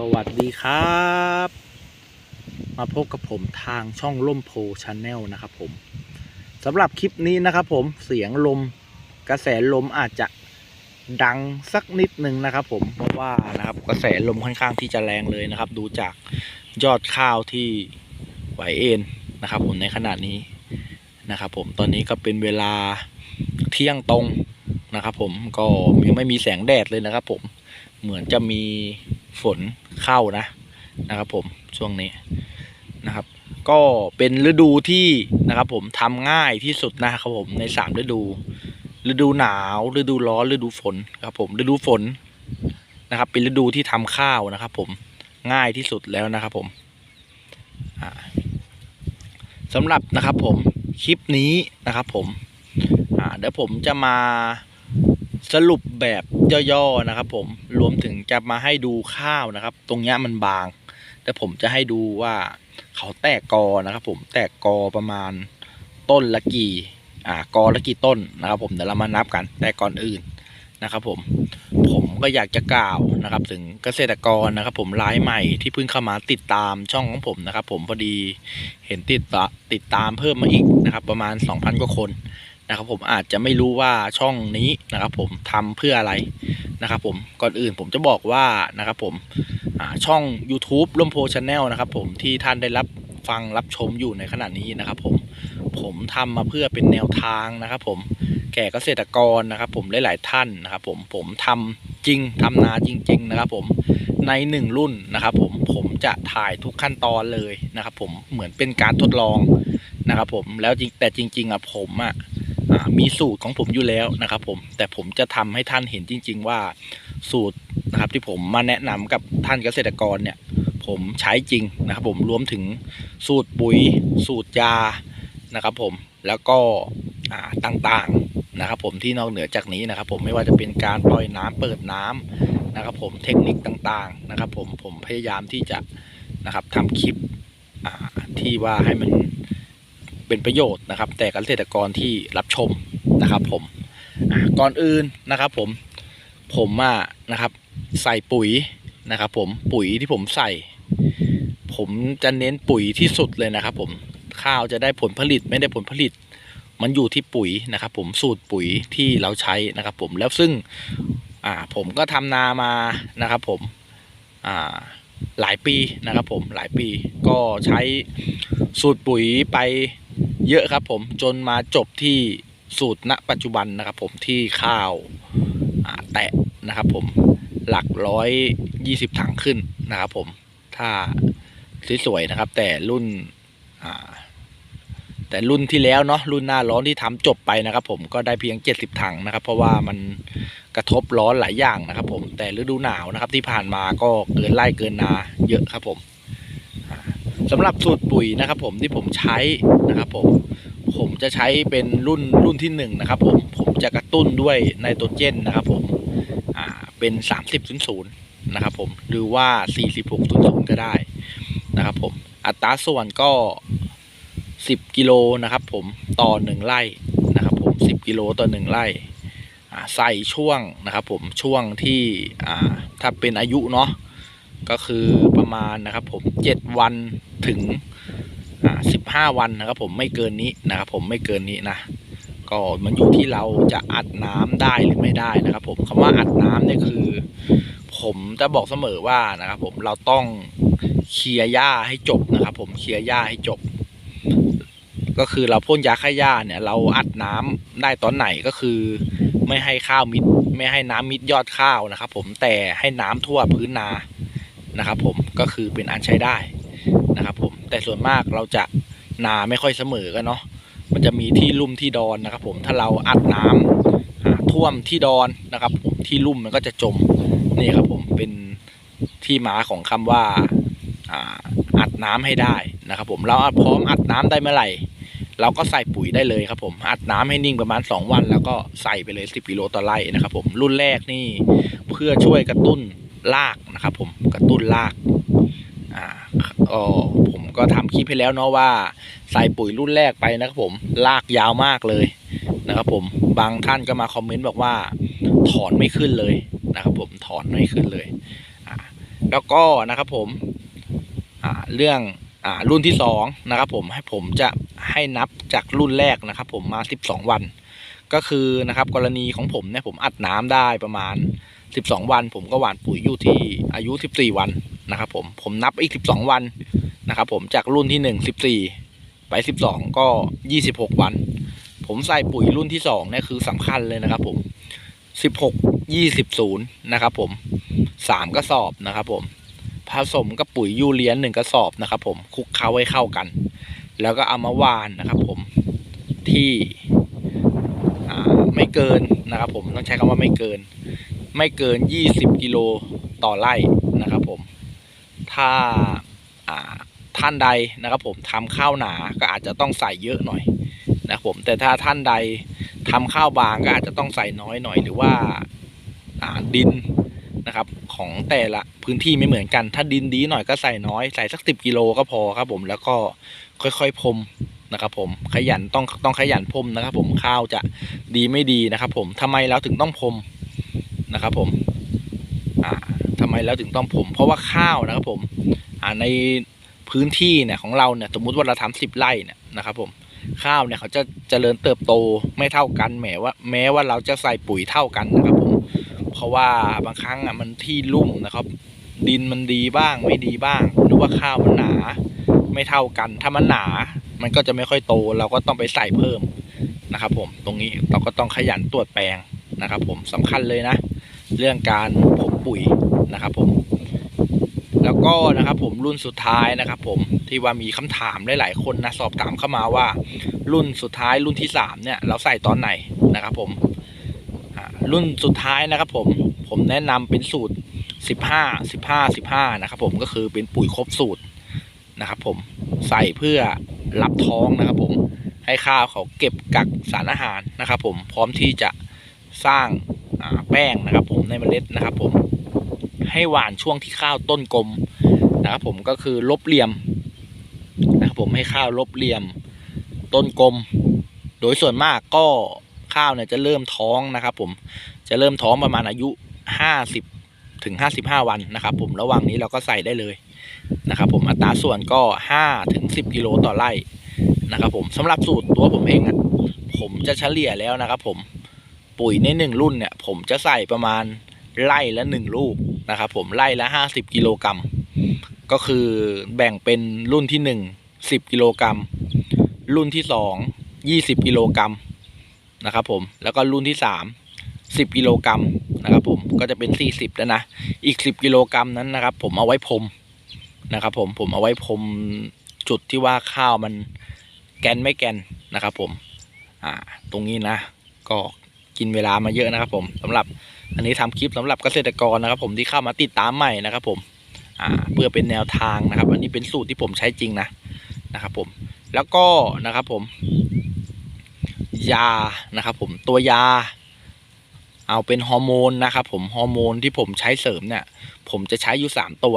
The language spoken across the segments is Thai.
สวัสดีครับ มาพบกับผมทางช่องล่มโพชาแนลนะครับผมสำหรับคลิปนี้นะครับผมเสียงลมกระแสลมอาจจะดังสักนิดหนึ่งนะครับผมเพราะว่านะครับกระแสลมค่อนข้างที่จะแรงเลยนะครับ ดูจากยอดข้าวที่ไหวเอ็นนะครับ ผมในขณะนี้นะครับ ผมตอนนี้ก็เป็นเวลาเที่ยงตรงนะครับ ผมก็ยังไม่มีแสงแดดเลยนะครับ ผมเหมือนจะมี ฝนเข้านะนะครับ ผมช่วงนี้นะครับ ก็เป็นฤดูที่นะครับ ผมทำง่ายที่สุดนะครับผมในสามฤดู ฤดูหนาวฤดูร้อนฤดูฝนครับผมฤดูฝนนะครับ เป็นฤดูที่ทำข้าวนะครับ ผมง่ายที่สุดแล้วนะครับ ผมอ่าสำหรับนะครับ ผมคลิปนี้นะครับ ผมเดี๋ยวผมจะมา สรุปแบบย่อๆนะครับ ผมรวมถึงจะมาให้ดูข้าวนะครับ ตรงนี้มันบาง แต่ผมจะให้ดูว่าเขาแตกกอนะครับ ผมแตกกอประมาณต้นละกี่อ่ากอละกี่ต้นนะครับ ผมเดี๋ยวเรามานับกัน แต่ก่อนอื่นนะครับ ผมผมก็อยากจะกล่าวนะครับ ถึงเกษตรกรนะครับ ผมรายใหม่ที่เพิ่งเข้ามาติดตามช่องของผมนะครับ ผมพอดีเห็นติดตาติดตามเพิ่มมาอีกนะครับ ประมาณ 2,000 กว่าคน นะครับผมอาจจะไม่รู้ว่าช่องนี้นะครับผมทำเพื่ออะไรนะครับผมก่อนอื่นผมจะบอกว่านะครับผมช่อง YouTube ร่มโพชาแนลนะครับผมที่ท่านได้รับฟังรับชมอยู่ในขณะนี้นะครับผมผมทำมาเพื่อเป็นแนวทางนะครับผมแก่เกษตรกรนะครับผมหลายๆท่านนะครับผมผมทำจริงทำนาจริง ๆ นะครับผมในหนึ่งรุ่นนะครับผมผมจะถ่ายทุกขั้นตอนเลยนะครับผมเหมือนเป็นการทดลองนะครับผมแล้วจริงแต่จริงๆอะผมอะ มีสูตรของผมอยู่แล้วนะครับ ผมแต่ผมจะทำให้ท่านเห็นจริง ๆ ว่าสูตรนะครับ ที่ผมมาแนะนำกับท่านเกษตรกรเนี่ย ผมใช้จริงนะครับ ผมรวมถึงสูตรปุ๋ย สูตรยานะครับ ผมแล้วก็ต่างๆนะครับ ผมที่นอกเหนือจากนี้นะครับ ผมไม่ว่าจะเป็นการปล่อยน้ำเปิดน้ำนะครับ ผมเทคนิคต่างๆนะครับ ผมผมพยายามที่จะนะครับทำคลิปที่ว่าให้มัน เป็นประโยชน์นะครับ แต่เกษตรกรที่รับชมนะครับ ผมก่อนอื่นนะครับ ผมผมอะนะครับ ใส่ปุ๋ยนะครับ ผมปุ๋ยที่ผมใส่ ผมจะเน้นปุ๋ยที่สุดเลยนะครับ ผมข้าวจะได้ผลผลิตไม่ได้ผลผลิต มันอยู่ที่ปุ๋ยนะครับ ผมสูตรปุ๋ยที่เราใช้นะครับ ผมแล้วซึ่งอ่าผมก็ทำนามานะครับ ผมอ่าหลายปีนะครับ ผมหลายปีก็ใช้สูตรปุ๋ยไป เยอะครับผมจนมาจบที่สูตรณปัจจุบันนะครับผมที่ข้าวแตะนะครับผมหลักร้อยยี่สิบถังขึ้นนะครับผมถ้าสวยๆนะครับ แต่รุ่นแต่รุ่นที่แล้วเนาะรุ่นหน้าร้อนที่ทำจบไปนะครับผมก็ได้เพียง 70 ถังนะครับ เพราะว่ามันกระทบร้อนหลายอย่างนะครับผมแต่ฤดูหนาวนะครับที่ผ่านมาก็เกินไร่เกินนาเยอะครับผม สำหรับสูตรปุ๋ยนะครับ ผมที่ผมใช้นะครับ ผมผมจะใช้เป็นรุ่นรุ่นที่หนึ่งนะครับ ผมผมจะกระตุ้นด้วยไนโตรเจนนะครับ ผมอ่าเป็น 30 00นะครับ ผมหรือว่า 46 00ก็ได้นะครับ ผมอัตราส่วนก็สิบกิโลนะครับ ผมต่อหนึ่งไร่นะครับผมสิบกิโลต่อหนึ่งไร่ใส่ช่วงนะครับ ผมช่วงที่ถ้าเป็นอายุเนาะ ก็คือประมาณนะครับผมเจ็ดวันถึงสิบห้าวันนะครับผมไม่เกินนี้นะครับผมไม่เกินนี้นะก็มันอยู่ที่เราจะอัดน้ำได้หรือไม่ได้นะครับ ผมคำว่าอัดน้ำเนี่ยคือ ผมจะบอกเสมอว่านะครับ ผมเราต้องเคลียร์หญ้าให้จบนะครับ ผมเคลียร์หญ้าให้จบ ก็คือเราพ่นยาฆ่าหญ้าเนี่ย เราอัดน้ำได้ตอนไหนก็คือ ไม่ให้ข้าวมิด ไม่ให้น้ำมิดยอดข้าวนะครับ ผมแต่ให้น้ำทั่วพื้นนา นะครับผมก็คือเป็นอันใช้ได้นะครับผมแต่ส่วนมากเราจะนาไม่ค่อยเสมอกันเนาะมันจะมีที่ลุ่มที่ดอนนะครับ ผมถ้าเราอัดน้ำอ่าท่วมที่ดอนนะครับ ผมที่ลุ่มมันก็จะจมนี่ครับผมเป็นที่มาของคำว่าอ่าอัดน้ำให้ได้นะครับ ผมเราพร้อมอัดน้ำได้เมื่อไหร่ เราก็ใส่ปุ๋ยได้เลยครับ ผมอัดน้ำให้นิ่งประมาณ 2 วัน แล้วก็ใส่ไปเลย 10กิโลต่อไร่นะครับ ผมรุ่นแรกนี่เพื่อช่วยกระตุ้น รากนะครับผมกระตุ้นรากอ่าอ๋อผมก็ทำคลิปให้แล้วเนาะว่าใส่ปุ๋ยรุ่นแรกไปนะครับผมรากยาวมากเลยนะครับผมบางท่านก็มาคอมเมนต์บอกว่าถอนไม่ขึ้นเลยนะครับผมถอนไม่ขึ้นเลยอ่าแล้วก็นะครับผมอ่าเรื่องอ่ารุ่นที่สองนะครับผมให้ผมจะให้นับจากรุ่นแรกนะครับ ผมมา 12 วัน ก็คือนะครับกรณีของผมเนี่ยผมอัดน้ำได้ประมาณ 12วัน ผมก็หว่านปุ๋ยอยู่ที่อายุ14วันนะครับผมผมนับอีก12วันนะครับผมจากรุ่นที่1 14ไป12ก็26วัน ผมใส่ปุ๋ยรุ่นที่2เนี่ยคือสำคัญเลยนะครับ ผม16 20 0นะครับผม3กระสอบนะครับผมผสมกับปุ๋ยยูเรียนหนึ่งกระสอบนะครับ ผมคลุกเคล้าให้เข้ากัน แล้วก็เอามาหวานนะครับ ผมที่ไม่เกินนะครับ ผมต้องใช้คำว่าไม่เกิน ไม่เกิน 20 กิโลต่อไร่นะครับผม ถ้าท่านใดนะครับผมทำข้าวหนาก็อาจจะต้องใส่เยอะหน่อยนะครับผมแต่ถ้าท่านใดทำข้าวบางก็อาจจะต้องใส่น้อยหน่อยหรือว่าดินนะครับ ของแต่ละพื้นที่ไม่เหมือนกัน ถ้าดินดีหน่อยก็ใส่น้อยใส่สักสิบกิโลก็พอครับผมแล้วก็ค่อยๆพรมนะครับ ผมขยันต้องต้องขยันพรมนะครับ ผมข้าวจะดีไม่ดีนะครับ ผมทำไมเราถึงต้องพรม นะครับ ผมอ่าทำไมเราถึงต้องพรมเพราะว่าข้าวนะครับ ผมในพื้นที่เนี่ยของเราเนี่ยสมมุติว่าเราทำสิบไร่เนี่ยนะครับผมข้าวเนี่ยเขาจะเจริญเติบโตไม่เท่ากันแม้ว่า แม้ว่าเราจะใส่ปุ๋ยเท่ากันนะครับผมเพราะว่าบางครั้งอะมันที่ลุ่มนะครับ ดินมันดีบ้างไม่ดีบ้าง หรือว่าข้าวมันหนาไม่เท่ากัน ถ้ามันหนา มันก็จะไม่ค่อยโต เราก็ต้องไปใส่เพิ่มนะครับ ผมตรงนี้เราก็ต้องขยันตรวจแปลงนะครับ ผมสำคัญเลยนะ เรื่องการผงปุ๋ยนะครับผม แล้วก็นะครับผมรุ่นสุดท้ายนะครับ ผมที่ว่ามีคำถามหลายๆคนนะสอบถามเข้ามาว่า รุ่นสุดท้ายรุ่นที่สามเนี่ยเราใส่ตอนไหนนะครับผมรุ่นสุดท้ายนะครับผมผมแนะนำเป็นสูตร 15 15 15นะครับผมก็คือเป็นปุ๋ยครบสูตรนะครับผมใส่เพื่อรับท้องนะครับผมให้ข้าวเขาเก็บกักสารอาหารนะครับผมพร้อมที่จะสร้าง แป้งนะครับ ผมในเมล็ดนะครับ ผมให้หวานช่วงที่ข้าวต้นกลมนะครับ ผมก็คือลบเหลี่ยมนะครับ ผมให้ข้าวลบเหลี่ยมต้นกลม โดยส่วนมากก็ข้าวเนี่ยจะเริ่มท้องนะครับ ผมจะเริ่มท้องประมาณอายุห้าสิบถึงห้าสิบห้าวันนะครับ ผมระหว่างนี้เราก็ใส่ได้เลยนะครับ ผมอัตราส่วนก็ห้าถึงสิบกิโลต่อไร่นะครับ ผมสำหรับสูตรตัวผมเองผมจะเฉลี่ยแล้วนะครับ ผม ปุ๋ยในหนึ่งรุ่นเนี่ยผมจะใส่ประมาณไร่ละหนึ่งลูกนะครับผมไร่ละห้าสิบกิโลกรัมก็คือแบ่งเป็นรุ่นที่หนึ่งสิบกิโลกรัมรุ่นที่สองยี่สิบกิโลกรัมนะครับผมแล้วก็รุ่นที่สามสิบกิโลกรัมนะครับผมก็จะเป็นสี่สิบแล้วนะอีกสิบกิโลกรัมนั้นนะครับ ผมเอาไว้พรมนะครับ ผมผมเอาไว้พรมจุดที่ว่าข้าวมันแกนไม่แกนนะครับ ผม อ่า ตรงนี้นะก็ กินเวลามาเยอะนะครับ ผมสำหรับอันนี้ทำคลิปสำหรับเกษตรกรนะครับ ผมที่เข้ามาติดตามใหม่นะครับ ผมเพื่อเป็นแนวทางนะครับ อันนี้เป็นสูตรที่ผมใช้จริงนะนะครับ ผมแล้วก็นะครับผม ยานะครับผมตัวยา เอาเป็นฮอร์โมนนะครับผมฮอร์โมนที่ผมใช้เสริมเนี่ย ผมจะใช้อยู่สามตัว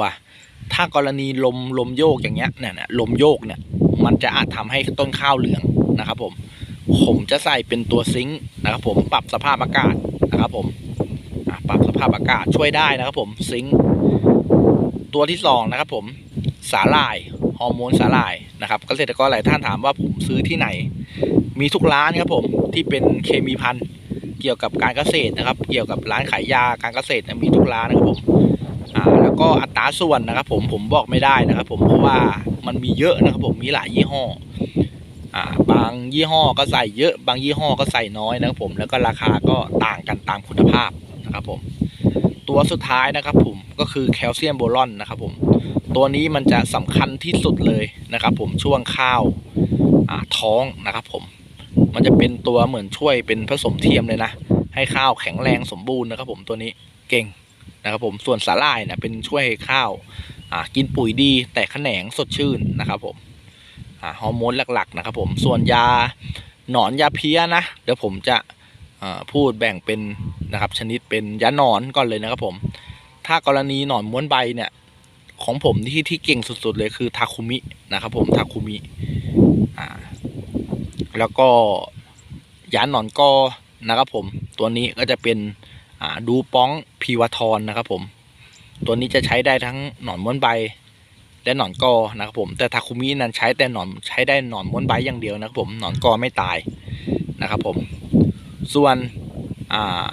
ถ้ากรณีลมลมโยกอย่างเงี้ยเนี่ยลมโยกเนี่ย มันจะอาจทำให้ต้นข้าวเหลืองนะครับ ผม ผมจะใส่เป็นตัวซิงค์นะครับผมปรับสภาพอากาศนะครับผมปรับสภาพอากาศช่วยได้นะครับผมซิงค์ตัวที่สองนะครับผมสาหร่ายฮอร์โมนสาหร่ายนะครับเกษตรกรหลายท่านถามว่าผมซื้อที่ไหน มีทุกร้านครับผมที่เป็นเคมีพันธุ์เกี่ยวกับการเกษตรนะครับ เกี่ยวกับร้านขายยาการเกษตรมีทุกร้านนะครับผมอ่าแล้วก็อัตราส่วนนะครับ ผมผมบอกไม่ได้นะครับ ผมเพราะว่ามันมีเยอะนะครับ ผมมีหลายยี่ห้อ ยี่ห้อก็ใส่เยอะ บางยี่ห้อก็ใส่น้อยนะครับผมแล้วก็ราคาก็ต่างกันตามคุณภาพนะครับผม ตัวสุดท้ายนะครับผมก็คือแคลเซียมโบรอนนะครับผมตัวนี้มันจะสำคัญที่สุดเลยนะครับ ผมช่วงข้าวท้องนะครับผมมันจะเป็นตัวเหมือนช่วยเป็นผสมเทียมเลยนะ ให้ข้าวแข็งแรงสมบูรณ์นะครับผมตัวนี้เก่งนะครับผมส่วนสาหร่ายเนี่ยเป็นช่วยให้ข้าวกินปุ๋ยดีแต่แขนงสดชื่นนะครับผม ฮอร์โมนหลักๆนะครับผมส่วนยาหนอนยาเพี้ยนะ เดี๋ยวผมจะพูดแบ่งเป็นนะครับชนิดเป็นยาหนอนก่อนเลยนะครับผม ถ้ากรณีหนอนม้วนใบเนี่ยของผมที่ที่เก่งสุดๆเลยคือทาคุมินะครับผมทาคุมิอ่าแล้วก็ยาหนอนกอนะครับผมตัวนี้ก็จะเป็นอ่าดูป้องพีวาทอนนะครับผม ตัวนี้จะใช้ได้ทั้งหนอนม้วนใบ และหนอนกอนะครับผม แต่ทาคุมินั้นใช้แต่หนอนใช้ได้หนอนม้วนใบอย่างเดียวนะครับผมหนอนกอไม่ตายนะครับผม ส่วนอ่า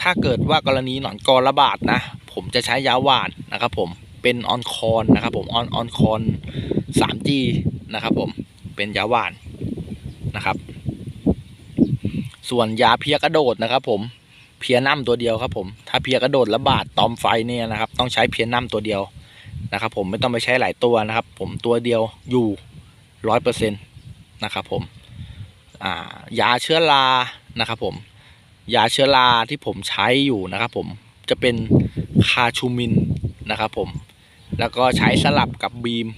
ถ้าเกิดว่ากรณีหนอนกอระบาดนะ ผมจะใช้ยาหวานนะครับผมเป็นออนคอนนะครับผมออนออนคอน 3G นะครับผมเป็นยาหวานนะครับ ส่วนยาเพียกระโดดนะครับผมเพียน้ำตัวเดียวครับผมถ้าเพียกระโดดระบาดตอมไฟเนี่ยนะครับ ต้องใช้เพียน้ำตัวเดียว นะครับ ผมไม่ต้องไปใช้หลายตัวนะครับ ผมตัวเดียวอยู่ร้อยเปอร์เซ็นต์นะครับผมยาเชื้อรานะครับ ผมยาเชื้อราที่ผมใช้อยู่นะครับ ผมจะเป็นคาชูมินนะครับ ผมแล้วก็ใช้สลับกับบีม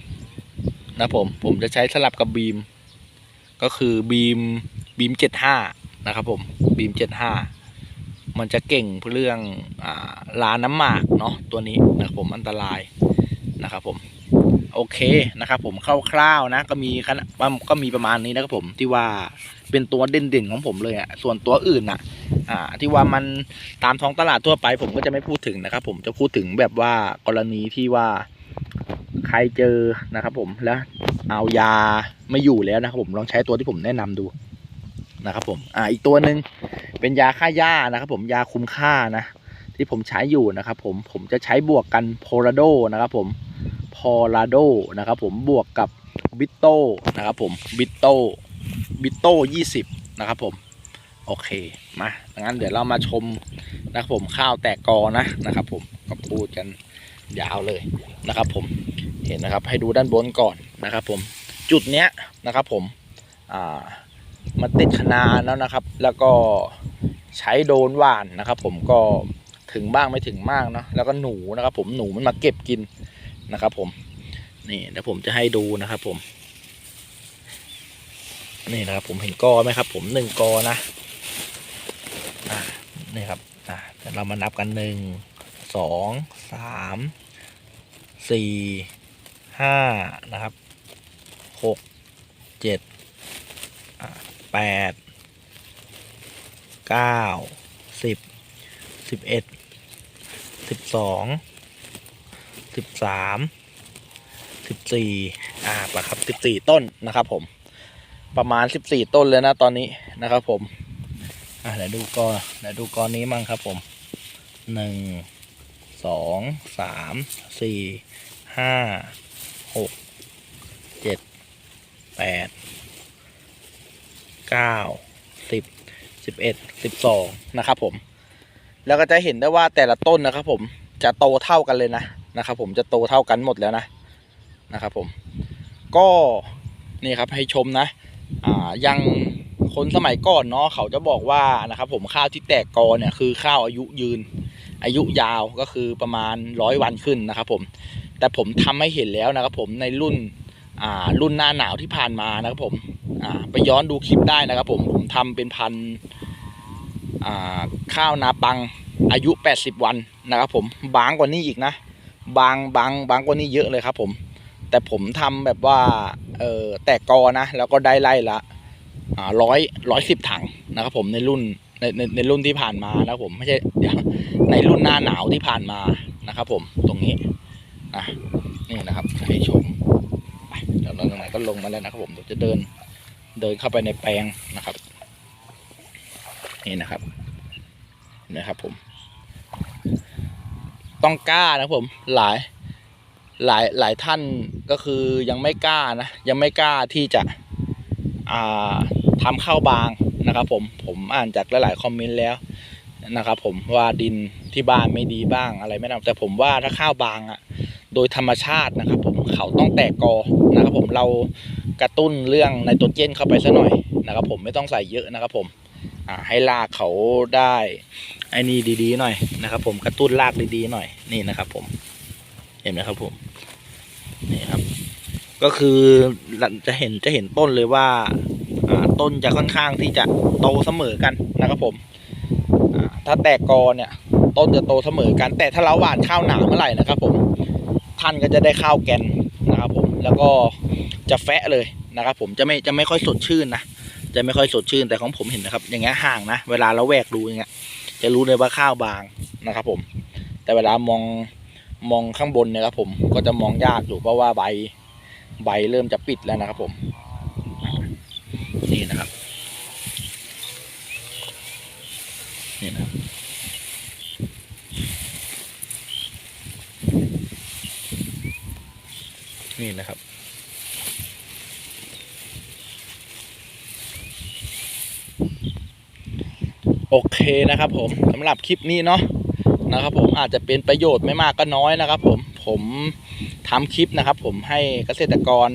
นะผมผมจะใช้สลับกับบีม ก็คือบีมบีมเจ็ดห้านะครับ ผมบีมเจ็ดห้ามันจะเก่งเรื่องอ่าลาน้ำหมากเนาะตัวนี้นะครับผมอันตราย นะครับผมโอเคนะครับผมคร่าวๆนะ ก็มีคณะก็มีประมาณนี้นะครับผมที่ว่าเป็นตัวเด่นๆของผมเลยอะ่ะส่วนตัวอื่นอะอ่าที่ว่ามันตามท้องตลาดทั่วไป ผมก็จะไม่พูดถึงนะครับ ผมจะพูดถึงแบบว่ากรณีที่ว่าใครเจอนะครับ ผมแล้วเอายาไม่อยู่แล้วนะครับ ผมลองใช้ตัวที่ผมแนะนำดูนะครับ ผมอ่าอีกตัวหนึ่งเป็นยาฆ่าหญ้านะครับ ผมยาคุมค่านะ ที่ผมใช้อยู่นะครับผมผมจะใช้บวกกันโพลาโดนะครับผมพอลาโดนะครับผมบวกกับบิตโตนะครับผมบิตโตบิตโตยี่สิบนะครับผมโอเคมางั้นเดี๋ยวเรามาชมนะครับผมข้าวแตกกอนะนะครับผมก็พูดกันยาวเลยนะครับผมเห็นนะครับให้ดูด้านบนก่อนนะครับผมจุดเนี้ยนะครับผมอ่ามันติดคะนาแล้วนะครับ แล้วก็ใช้โดนหว่านนะครับ ผมก็ ถึงบ้างไม่ถึงมากเนาะแล้วก็หนูนะครับ ผมหนูมันมาเก็บกินนะครับ ผม นี่เดี๋ยวผมจะให้ดูนะครับ ผม นี่นะครับ ผมเห็นกอไหมครับ ผมหนึ่งกอนะอ่านี่ครับอ่าเดี๋ยวเรามานับกันหนึ่งสองสามสี่ห้านะครับหกเจ็ดแปดเก้าสิบสิบเอ็ด สิบสองสิบสามสิบสี่อ่าปะครับสิบสี่ต้นนะครับผม ประมาณสิบสี่ต้นเลยนะตอนนี้นะครับผม อะเดี๋ยวดูกอเดี๋ยวดูกอนนี้มั่งครับผมหนึ่งสองสามสี่ห้าหกเจ็ดแปดเก้าสิบสิบเอ็ดสิบสองนะครับผม แล้วก็จะเห็นได้ว่าแต่ละต้นนะครับ ผมจะโตเท่ากันเลยนะนะครับ ผมจะโตเท่ากันหมดแล้วนะนะครับ ผม ก็นี่ครับให้ชมนะ อ่ายังคนสมัยก่อนเนาะเขาจะบอกว่านะครับ ผมข้าวที่แตกกอเนี่ยคือข้าวอายุยืน อายุยาวก็คือประมาณร้อยวันขึ้นนะครับ ผมแต่ผมทำให้เห็นแล้วนะครับ ผมในรุ่นอ่ารุ่นหน้าหนาวที่ผ่านมานะครับ ผมอ่าไปย้อนดูคลิปได้นะครับ ผมผมทำเป็นพันธุ ข้าวนาปังอายุ 80 วันนะครับผมบางกว่านี้อีกนะ บางบางบางกว่านี้เยอะเลยครับผมแต่ผมทำแบบว่าเออแตกกอนะ แล้วก็ได้ไล่ละร้อยร้อยสิบถังนะครับผมในรุ่นในในในรุ่นที่ผ่านมานะผมไม่ใช่เดี๋ยวในรุ่นหน้าหนาวที่ผ่านมานะครับผมตรงนี้อะนี่นะครับให้ชมเดี๋ยวเราตรงไหนก็ลงมาแล้วนะครับผมเดี๋ยวจะเดินเดินเข้าไปในแปลงนะครับ นี่นะครับนะครับผม ต้องกล้านะผมหลายหลายหลายท่านก็คือยังไม่กล้านะยังไม่กล้าที่จะอ่าทำข้าวบางนะครับ ผมผมอ่านจากหลายๆคอมเมนต์แล้วนะครับผมว่าดินที่บ้านไม่ดีบ้างอะไรไม่ทำแต่ผมว่าถ้าข้าวบางอะ่ะโดยธรรมชาตินะครับ ผมเขาต้องแตกกอนะครับ ผมเรากระตุ้นเรื่องไนโตรเจนเข้าไปซะหน่อยนะครับ ผมไม่ต้องใส่เยอะนะครับ ผม ให้รากเขาได้ไอ้นี่ดีๆหน่อยนะครับ ผมกระตุ้นรากดีๆหน่อยนี่นะครับผมเห็นไหมครับผมนี่ครับ ก็คือจะเห็นจะเห็นต้นเลยว่าต้นจะค่อนข้างที่จะโตเสมอกันนะครับผมถ้าแตกกอเนี่ย ต้นจะโตเสมอกัน แต่ถ้าเราหว่านข้าวหนาเมื่อไหร่นะครับ ผมท่านก็จะได้ข้าวแกนนะครับผมแล้วก็จะแฟะเลยนะครับ ผมจะไม่จะไม่ค่อยสดชื่นนะ จะไม่ค่อยสดชื่นแต่ของผมเห็นนะครับ อย่างเงี้ยห่างนะเวลาเราแหวกดูอย่างเงี้ย จะรู้เลยว่าข้าวบางนะครับ ผม แต่เวลามองมองข้างบนเนี่ยครับ ผมก็จะมองยากอยู่เพราะว่าใบใบเริ่มจะปิดแล้วนะครับ ผม นี่นะครับ นี่นะครับนี่นะครับ โอเคนะครับผมสำหรับคลิปนี้เนาะนะครับผมอาจจะเป็นประโยชน์ไม่มากก็น้อยนะครับ ผมผมทำคลิปนะครับ ผมให้เกษตรกร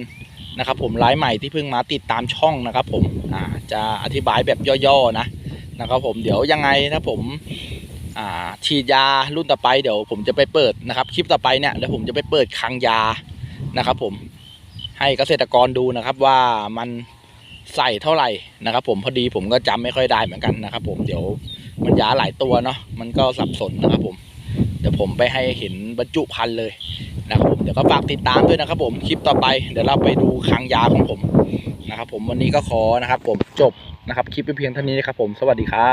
นะครับ ผมรายใหม่ที่เพิ่งมาติดตามช่องนะครับ ผมอ่าจะอธิบายแบบย่อๆนะนะครับ ผมเดี๋ยวยังไงถ้าผมอ่าฉีดยารุ่นต่อไปเดี๋ยวผมจะไปเปิดนะครับ คลิปต่อไปเนี่ยเดี๋ยวผมจะไปเปิดคลังยานะครับ ผมให้เกษตรกรดูนะครับว่ามัน ใส่เท่าไหร่นะครับผมพอดีผมก็จำไม่ค่อยได้เหมือนกันนะครับ ผมเดี๋ยวมันยาหลายตัวเนาะมันก็สับสนนะครับผมเดี๋ยวผมไปให้เห็นบรรจุพันธุ์เลยนะครับผมเดี๋ยวก็ฝากติดตามด้วยนะครับ ผมคลิปต่อไปเดี๋ยวเราไปดูคลังยาของผมนะครับ ผมวันนี้ก็ขอนะครับ ผมจบนะครับ คลิปไปเพียงเท่านี้นะครับผมสวัสดีครับ